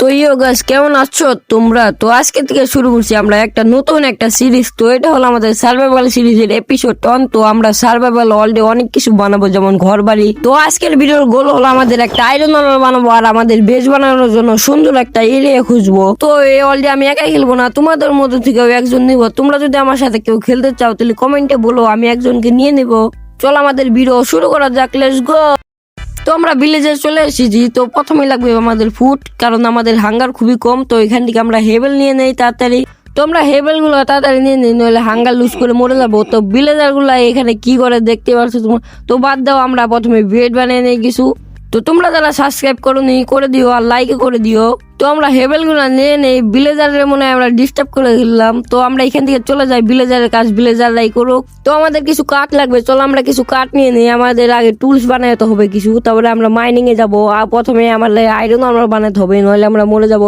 তো ইয়ো গাছ কেমন আছো তোমরা? তো আজকে থেকে শুরু করছি আমরা একটা নতুন একটা সিরিজ। তো এটা হলো আমাদের সার্ভাইভাল সিরিজের এপিসোড টন তো আমরা সার্ভাইভাল অলরেডি অনেক কিছু বানাবো, যেমন ঘর বাড়ি তো আজকের ভিডিওর গোল হলো আমাদের একটা আয়রন বানাবো আর আমাদের বেজ বানানোর জন্য সুন্দর একটা এরিয়া খুঁজবো। তো এই অলরেডি আমি একাই খেলব না, তোমাদের মধ্যে থেকেও একজন নিব। তোমরা যদি আমার সাথে কেউ খেলতে চাও, তাহলে কমেন্টে বলো, আমি একজনকে নিয়ে নিব। চলো আমাদের ভিডিও শুরু করা যাক লেটস গো তো আমরা ভিলেজে চলে এসেছি, তো প্রথমে লাগবে আমাদের ফুড কারণ আমাদের হাঙ্গার খুবই কম, তো এখান থেকে আমরা হেবেল নিয়ে নেই তাড়াতাড়ি। তো আমরা হেবেলগুলো তাড়াতাড়ি নিয়ে নিই, নইলে হাঙ্গার লুজ করে মরে যাব। তো ভিলেজারগুলো এখানে কি করে দেখতে পারছ তোমরা? তো বাদ দাও, আমরা প্রথমে বেড বানিয়ে নেই কিছু। তো তোমরা যারা সাবস্ক্রাইব করো নি করে দিও আর লাইক করে দিও। তো আমরা হেভেলগুলো নিয়ে নেই ভিলেজারের মনে হয় আমরা ডিস্টার্ব করে দিলাম। তো আমরা এখান থেকে চলে যাই ভিলেজারের কাজ ভিলেজাররাই করুক। তো আমাদের কিছু কাঠ লাগবে, চলো আমরা কিছু কাঠ নিয়ে নিই। আমাদের আগে টুলস বানাতে হবে কিছু, তারপরে আমরা মাইনিংয়ে যাব। আর প্রথমে আমাদের আয়রন আমরা বানাতে হবে, নইলে আমরা মরে যাব।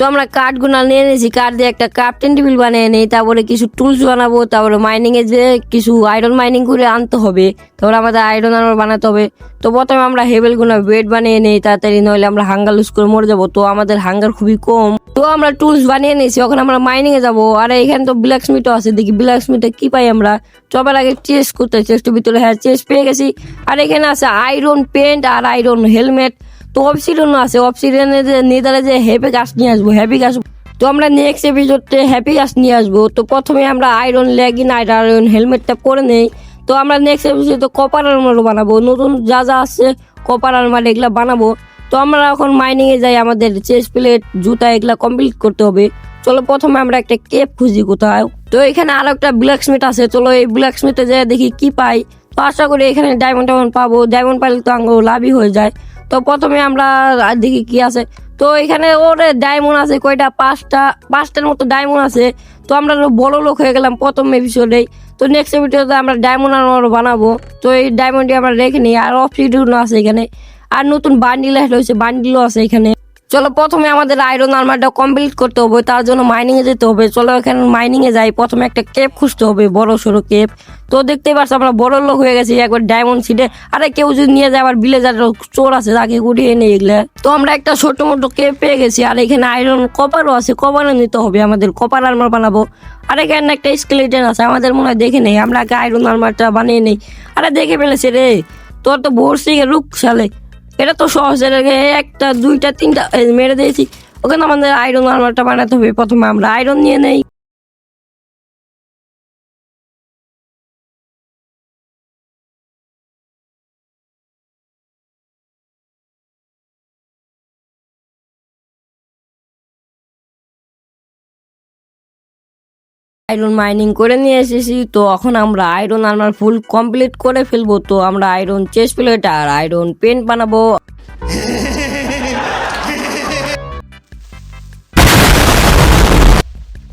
তো আমরা কাঠ গুনা নিয়ে নিয়েছি, কাঠ দিয়ে একটা কাপ্টেন টেবিল বানিয়ে নিই, তারপরে কিছু টুলস বানাবো, তারপরে মাইনিং এ যে কিছু আয়রন মাইনিং করে আনতে হবে, তারপরে আমাদের আয়রন আনার বানাতে হবে। তো প্রথমে আমরা হেবেল গুনা বেড বানিয়ে নিই, তাড়াতাড়ি নইলে আমরা হাঙ্গার লুজ করে মরে যাব, তো আমাদের হাঙ্গার খুবই কম। তো আমরা টুলস বানিয়ে নিয়েছি ওখানে আমরা মাইনিং এ যাব, আর এখানে তো ব্ল্যাক স্মিথও আছে, দেখি ব্ল্যাক স্মিথে কি পাই আমরা। সবার আগে চেস্ট করতে চেস্টের ভিতরে হ্যাঁ চেস্ট পেয়ে গেছি। আর এখানে আছে আয়রন পেন্ট আর আয়রন হেলমেট তো অফসিডনও আছে অফসিডনে যে নিদারে যে হ্যাপি গাছ নিয়ে আসব হ্যাপি গাছ তো আমরা নেক্সট এপিসোডে হ্যাপি গাছ নিয়ে আসব। তো প্রথমে আমরা আয়রন লেগিন আয়রন হেলমেটটা পরে নেই। তো আমরা নেক্সট এপিসোডে কপার আর্মার বানাবো। নতুন যা যা আছে কপার আর্মার এগুলো বানাবো। তো আমরা এখন মাইনিংয়ে যাই, আমাদের চেস্ট প্লেট জুতা এগুলো কমপ্লিট করতে হবে। চলো প্রথমে আমরা একটা কেপ খুঁজি কোথাও তো এখানে আরও একটা ব্ল্যাক স্মিথ আছে। চলো এই ব্ল্যাক স্মিথে যেয়ে দেখি কি পাই। তো আশা করি এখানে ডায়মন্ড টাইমন্ড পাবো। ডায়মন্ড পাইলে তো আঙ্গ লাভই হয়ে যায়। তো প্রথমে আমরা দেখি কি আছে। তো এখানে ওরে ডায়মন্ড আছে, কয়টা? পাঁচটা। পাঁচটার মতো ডায়মন্ড আছে। তো আমরা বড় লোক হয়ে গেলাম প্রথম এপিসোডেই তো নেক্সট এপিসোডে আমরা ডায়মন্ড আর বানাবো। তো এই ডায়মন্ডটি আমরা রেখে নিই। আর অফিডুন আছে এখানে। আর নতুন বান্ডিল হয়েছে বান্ডিলও আছে এখানে। চলো প্রথমে আমাদের আয়রন আর্মারটা কমপ্লিট করতে হবে, তার জন্য মাইনিং এ যেতে হবে। চলো এখানে মাইনিং এ যাই, প্রথমে একটা কেপ খুঁজতে হবে, বড় সড়ো কেপ তো দেখতেই পাচ্ছ আমরা বড় লোক হয়ে গেছি, একবার ডায়মন্ড সিটে আরে কেউ যদি নিয়ে যায়, আবার বিলেজার চোর আছে, তাকে গুটিয়ে নিয়ে এগুলো। তো আমরা একটা ছোট মোটো কেপ পেয়ে গেছি, আর এখানে আয়রন কপারও আছে কপারও নিতে হবে আমাদের কপার আর্মার বানাবো। আর এখানে একটা স্কেলেটন আছে, আমাদের মনে হয় দেখে নেই, আমরা আগে আয়রন আর্মারটা বানিয়ে নেই। আরে দেখে ফেলেছে রে, তোর তো ভোরসি রুক সালে এটা তো সহজ একটা, দুইটা, তিনটা মেরে দিয়েছি। ওখানে আমাদের আয়রন আর্মারটা বানাতে হবে। প্রথমে আমরা আয়রন নিয়ে নেই। আয়রন মাইনিং করে নিয়ে এসেছি, তো এখন আমরা আয়রন আর্মার ফুল কমপ্লিট করে ফেলব, তো আমরা আয়রন চেস্ট প্লেট আর আয়রন পেন্ট বানাবো।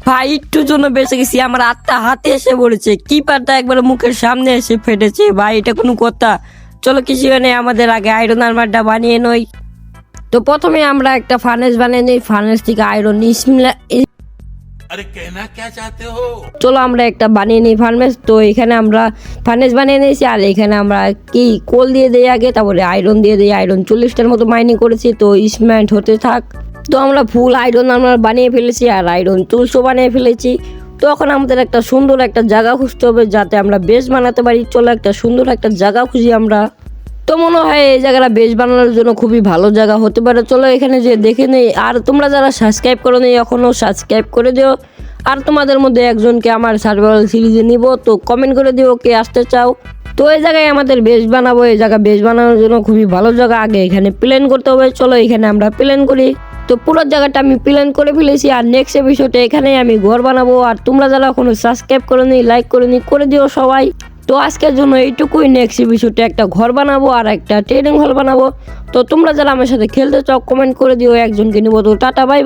ভাই, একটু জন্য বেঁচে গেছি, আমার আত্মা হাতে এসে পড়েছে কি পারটা একবার মুখের সামনে এসে ফেটেছে। ভাই, এটা কোনো কথা। চলো কিছু নেই আমাদের আগে আয়রন আর্মারটা বানিয়ে নই। তো প্রথমে আমরা একটা ফার্নেস বানিয়ে নিই ফার্নেস থেকে আয়রন ইসমিলা আরে কেনা কে চাতে হো? চলো আমরা একটা বানিয়ে নিই ফার্মেস। তো এখানে আমরা ফার্নেস বানিয়ে নিয়েছি, আর এখানে আমরা কি কোল দিয়ে দিই আগে, তারপরে আয়রন দিয়ে দিই। আয়রন চল্লিশটার মতো মাইনিং করেছি, তো ইসমেন্ট হতে থাক। তো আমরা ফুল আয়রন আমরা বানিয়ে ফেলেছি, আর আয়রন চুলশো বানিয়ে ফেলেছি। তখন আমাদের একটা সুন্দর একটা জায়গা খুঁজতে হবে, যাতে আমরা বেশ বানাতে পারি। চলো একটা সুন্দর একটা জায়গা খুঁজি আমরা। তো মনে হয় এই জায়গাটা বেশ বানানোর জন্য খুবই ভালো জায়গা হতে পারে। চলো এখানে যে দেখে নেই। আর তোমরা যারা সাবস্ক্রাইব করো নি এখনও সাবস্ক্রাইব করে দিও। আর তোমাদের মধ্যে একজনকে আমার সার্ভাইভাল সিরিজে নিব, তো কমেন্ট করে দিও কে আসতে চাও। তো এই জায়গায় আমাদের বেশ বানাবো। এই জায়গা বেশ বানানোর জন্য খুবই ভালো জায়গা। আগে এখানে প্ল্যান করতে হবে। চলো এখানে আমরা প্ল্যান করি। তো পুরো জায়গাটা আমি প্ল্যান করে ফেলেছি। আর নেক্সট এপিসোডে এখানে আমি ঘর বানাবো। আর তোমরা যারা এখনও সাবস্ক্রাইব করে নি লাইক করে নি করে দিও সবাই। তো আজকের জন্য এইটুকুই নেক্সট এপিসোডে একটা ঘর বানাবো আর একটা ট্রেনিং হল বানাবো। তো তোমরা যারা আমার সাথে খেলতে চাও কমেন্ট করে দিও, একজনকে নিবো। তো টাটা বাই বাই